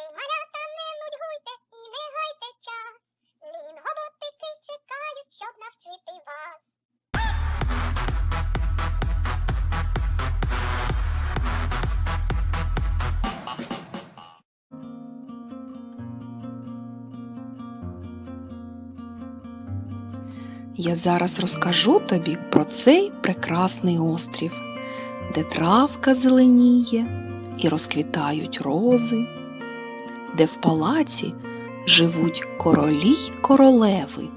Ей, малята, не нудьгуйте і не гайте час. Лінговодики чекають, щоб навчити вас. Я зараз розкажу тобі про цей прекрасний острів, де травка зеленіє і розквітають рози, де в палаці живуть королі й королеви,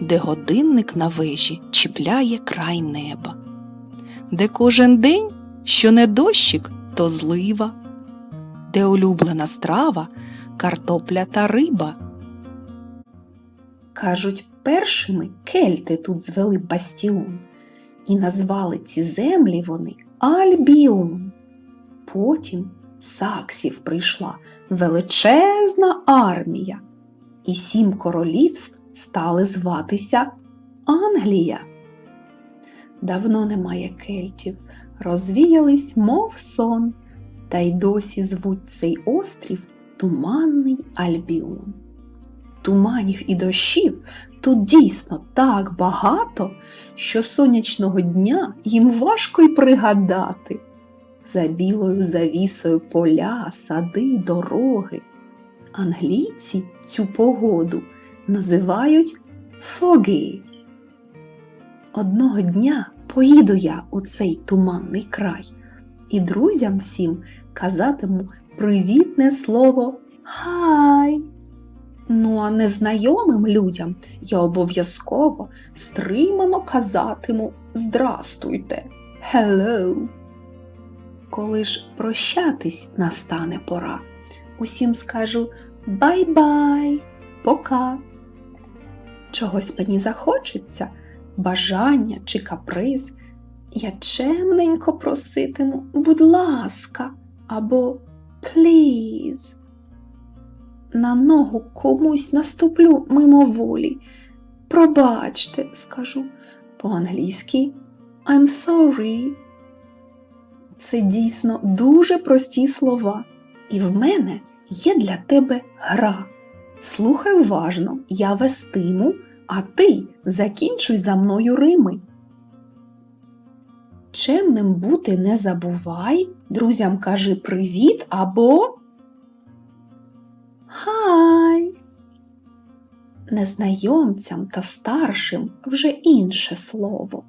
де годинник на вежі чіпляє край неба, де кожен день, що не дощик, то злива, де улюблена страва картопля та риба. Кажуть, першими кельти тут звели бастіон, і назвали ці землі вони Альбіон. Потім саксів прийшла величезна армія, і сім королівств стали зватися Англія. Давно немає кельтів, розвіялись, мов сон, та й досі звуть цей острів Туманний Альбіон туманів і дощів тут дійсно так багато, що сонячного дня їм важко й пригадати. За білою завісою поля, сади, дороги. Англійці цю погоду називають фогі. Одного дня поїду я у цей туманний край і друзям всім казатиму привітне слово Хай. Ну, а незнайомим людям я обов'язково стримано казатиму Здрастуйте, hello. Коли ж прощатись настане пора, усім скажу бай-бай, пока. Чогось мені захочеться, бажання чи каприз, я чемненько проситиму, будь ласка, або please на ногу комусь наступлю мимоволі. Пробачте, скажу по-англійськи I'm sorry. Це дійсно дуже прості слова, і в мене є для тебе гра. Слухай уважно, я вестиму, а ти закінчуй за мною Рими. Чемним бути не забувай, друзям кажи привіт або Хай! Незнайомцям та старшим вже інше слово.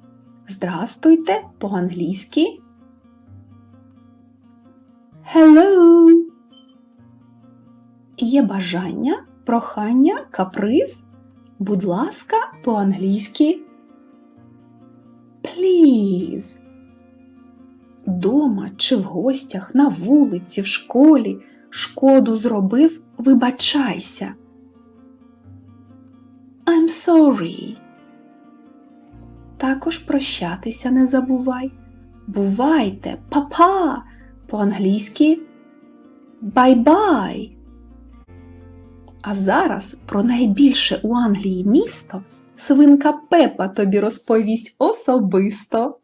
Здрастуйте по-англійськи. Hello! Є бажання, прохання, каприз. Будь ласка, по-англійськи. Please. Дома чи в гостях, на вулиці, в школі шкоду зробив, вибачайся. I'm sorry. Також прощатися не забувай. Бувайте, папа, по-англійськи бай-бай. А зараз про найбільше у Англії місто свинка Пепа тобі розповість особисто.